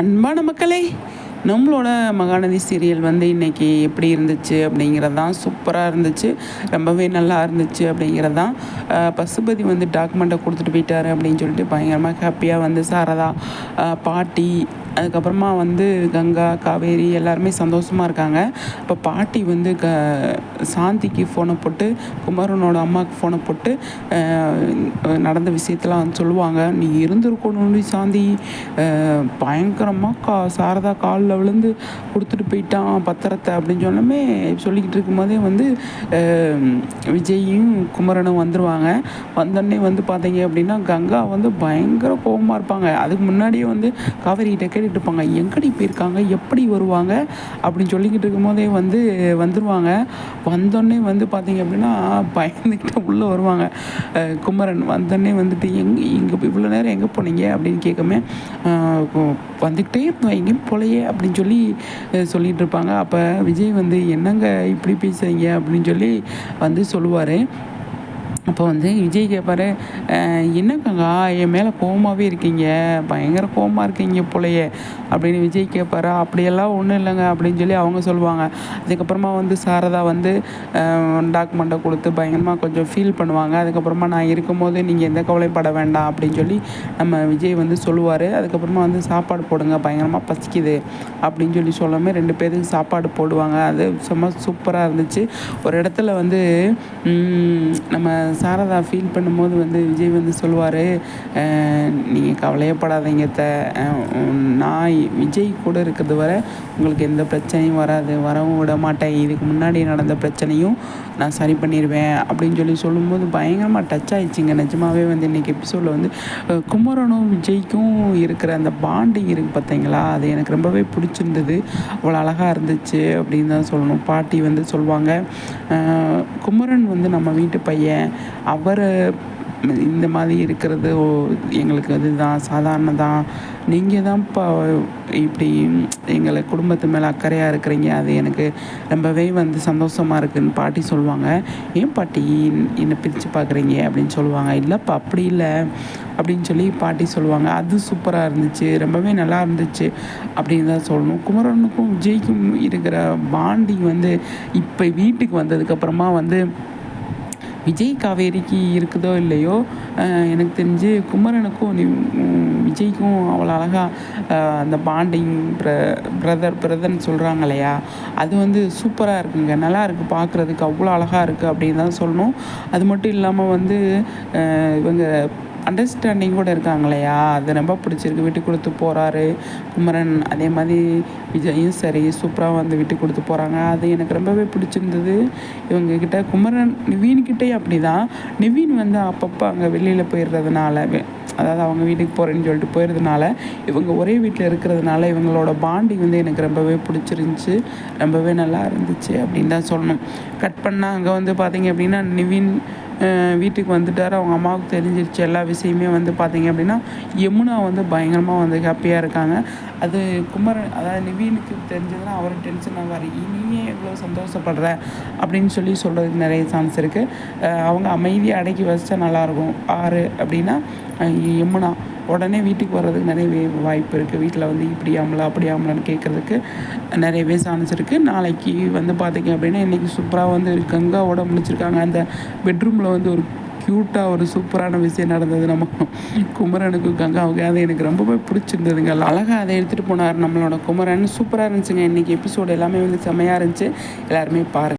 அன்பான மக்களே நம்மளோட மகாநதி சீரியல் வந்து இன்றைக்கி எப்படி இருந்துச்சு அப்படிங்கிறது தான் சூப்பராக இருந்துச்சு. ரொம்பவே நல்லா இருந்துச்சு அப்படிங்கிறது தான் பசுபதி வந்து டாக்குமெண்ட்டை கொடுத்துட்டு போயிட்டாரு அப்படின்னு சொல்லிட்டு பயங்கரமாக ஹாப்பியாக வந்து சாரதா பாட்டி அதுக்கப்புறமா வந்து கங்கா காவேரி எல்லாருமே சந்தோஷமாக இருக்காங்க. இப்போ பாட்டி வந்து க சாந்திக்கு ஃபோனை போட்டு குமரனோட அம்மாவுக்கு ஃபோனை போட்டு நடந்த விஷயத்தெல்லாம் வந்து சொல்லுவாங்க. நீ இருந்திருக்கணும்னு சாந்தி. பயங்கரமாக கா சாரதா காலில் விழுந்து கொடுத்துட்டு போயிட்டான் பத்திரத்தை அப்படின்னு சொன்னமே சொல்லிக்கிட்டு இருக்கும்போதே வந்து விஜயும் குமரனும் வந்துடுவாங்க வந்தோடனே வந்து பார்த்தீங்க அப்படின்னா கங்கா வந்து பயங்கர கோபமாக இருப்பாங்க. அதுக்கு முன்னாடியே வந்து காவேரிகிட்ட கேட்டுட்டு இருப்பாங்க. எங்கடி போயிருக்காங்க எப்படி வருவாங்க? அப்படின்னு சொல்லிக்கிட்டு இருக்கும்போதே வந்து வந்துடுவாங்க வந்தோடனே வந்து பார்த்தீங்க அப்படின்னா பயந்துக்கிட்ட உள்ளே வருவாங்க. குமரன் வந்தோடனே வந்துட்டு எங்கே இங்கே இவ்வளோ நேரம் எங்கே போனீங்க? அப்படின்னு கேட்கமே வந்துக்கிட்டே இருந்தோம். எங்கேயும் போலையே. அப்படின்னு சொல்லி சொல்லிகிட்டு இருப்பாங்க. அப்போ விஜய் வந்து என்னங்க இப்படி பேசுறீங்க? அப்படின்னு சொல்லி வந்து சொல்லுவார். அப்போ வந்து விஜய் கேட்பாரு என்னக்கங்கா என் மேலே கோவமாகவே இருக்கீங்க? பயங்கர கோவமாக இருக்கீங்க போலயே. அப்படின்னு விஜய் கேட்பாரு அப்படியெல்லாம் ஒன்றும் இல்லைங்க. அப்படின்னு சொல்லி அவங்க சொல்லுவாங்க. அதுக்கப்புறமா வந்து சாரதா வந்து டாக்குமெண்ட்டை கொடுத்து பயங்கரமாக கொஞ்சம் ஃபீல் பண்ணுவாங்க. அதுக்கப்புறமா நான் இருக்கும்போது நீங்கள் எந்த கவலைப்பட வேண்டாம். அப்படின்னு சொல்லி நம்ம விஜய் வந்து சொல்லுவார். அதுக்கப்புறமா வந்து சாப்பாடு போடுங்க பயங்கரமாக பசிக்குது. அப்படின்னு சொல்லி சொல்லாமல் ரெண்டு பேருக்கு சாப்பாடு போடுவாங்க. அது சும்மா சூப்பராக இருந்துச்சு. ஒரு இடத்துல வந்து நம்ம சாரதா ஃபீல் பண்ணும்போது வந்து விஜய் வந்து சொல்லுவார் நீங்கள் கவலையப்படாதீங்க த நான் விஜய் கூட இருக்கிறது வரை உங்களுக்கு எந்த பிரச்சனையும் வராது. வரவும் விட மாட்டேன். இதுக்கு முன்னாடி நடந்த பிரச்சனையும் நான் சரி பண்ணிடுவேன் அப்படின்னு சொல்லி சொல்லும்போது பயங்கரமாக டச் ஆயிடுச்சுங்க. நிஜமாவே வந்து இன்றைக்கி எபிசோடில் வந்து குமரனும் விஜய்க்கும் இருக்கிற அந்த பாண்டிங் இருக்குது பார்த்தீங்களா அது எனக்கு ரொம்பவே பிடிச்சிருந்தது. அவ்வளோ அழகாக இருந்துச்சு அப்படின்னு தான் சொல்லணும். பாட்டி வந்து சொல்லுவாங்க குமரன் வந்து நம்ம வீட்டு பையன். அவர் இந்த மாதிரி இருக்கிறது ஓ, எங்களுக்கு அதுதான் சாதாரண தான் நீங்கள் தான்ப்பா இப்படி எங்களை குடும்பத்து மேலே அக்கறையாக இருக்கிறீங்க. அது எனக்கு ரொம்பவே வந்து சந்தோஷமாக இருக்குன்னு பாட்டி சொல்லுவாங்க. ஏன் பாட்டி என்னை பிரித்து பார்க்குறீங்க அப்படின்னு சொல்லுவாங்க. இல்லைப்பா அப்படி இல்லை. அப்படின்னு சொல்லி பாட்டி சொல்லுவாங்க. அது சூப்பராக இருந்துச்சு. ரொம்பவே நல்லா இருந்துச்சு. அப்படின்னு தான் சொல்லணும். குமரனுக்கும் விஜய்க்கும் இருக்கிற பாண்டிங் வந்து இப்போ வீட்டுக்கு வந்ததுக்கப்புறமா வந்து விஜய் காவேரிக்கு இருக்குதோ இல்லையோ எனக்கு தெரிஞ்சு குமரனுக்கும் விஜய்க்கும் அவ்வளோ அழகாக அந்த பாண்டிங் ப்ர பிரதர் பிரதர்னு சொல்கிறாங்க இல்லையா? அது வந்து சூப்பராக இருக்குங்க. நல்லா இருக்குது பார்க்குறதுக்கு அவ்வளோ அழகாக இருக்குது அப்படின்னு தான் சொல்லணும். அது மட்டும் இல்லாமல் வந்து இவங்க அண்டர்ஸ்டாண்டிங் கூட இருக்காங்க இல்லையா அது ரொம்ப பிடிச்சிருக்கு. விட்டு கொடுத்து போகிறாரு குமரன் அதே மாதிரி விஜயும் சரி சூப்பராக வந்து விட்டு கொடுத்து போகிறாங்க அது எனக்கு ரொம்பவே பிடிச்சிருந்தது. இவங்கக்கிட்ட குமரன் நிவீன்கிட்டே அப்படி தான் நிவீன் வந்து அப்பப்போ அங்கே வெளியில் போயிடுறதுனால அதாவது அவங்க வீட்டுக்கு போகிறேன்னு சொல்லிட்டு போயிடுறதுனால இவங்க ஒரே வீட்டில் இருக்கிறதுனால இவங்களோட பாண்டிங் வந்து எனக்கு ரொம்பவே பிடிச்சிருந்துச்சி. ரொம்பவே நல்லா இருந்துச்சு அப்படின்னு தான் சொல்லணும். கட் பண்ணால் அங்கே வந்து பார்த்தீங்க அப்படின்னா நிவின் வீட்டுக்கு வந்துட்டார். அவங்க அம்மாவுக்கு தெரிஞ்சிருச்சு எல்லா விஷயமே வந்து பார்த்தீங்க அப்படின்னா யமுனா வந்து பயங்கரமாக வந்து ஹாப்பியாக இருக்காங்க. அது குமரன் அதாவது நிவீனுக்கு தெரிஞ்சதுன்னா அவர் டென்ஷன் ஆவார் இனியே எவ்வளோ சந்தோஷப்படுற? அப்படின்னு சொல்லி சொல்கிறதுக்கு நிறைய சான்ஸ் இருக்குது அவங்க அமைதியாக அடக்கி வச்சா நல்லாயிருக்கும் ஆறு அப்படின்னா யமுனா. உடனே வீட்டுக்கு வர்றதுக்கு நிறைய வாய்ப்பு இருக்குது வீட்டில் வந்து இப்படி ஆமலா அப்படி ஆமலான்னு கேட்குறதுக்கு நிறையவே சான்ஸ் இருக்குது நாளைக்கு வந்து பார்த்தீங்க அப்படின்னா இன்றைக்கி சூப்பராக வந்து கங்காவோட முடிச்சிருக்காங்க. அந்த பெட்ரூமில் வந்து ஒரு க்யூட்டாக ஒரு சூப்பரான விஷயம் நடந்தது. நம்ம குமரனுக்கு கங்காவுக்கு அது எனக்கு ரொம்பவே பிடிச்சிருந்ததுங்க. அழகாக அதை எடுத்துகிட்டு போனார் நம்மளோட குமரன். சூப்பராக இருந்துச்சுங்க. இன்றைக்கி எபிசோடு எல்லாமே வந்து செம்மையாக இருந்துச்சு. எல்லாருமே பாருங்கள்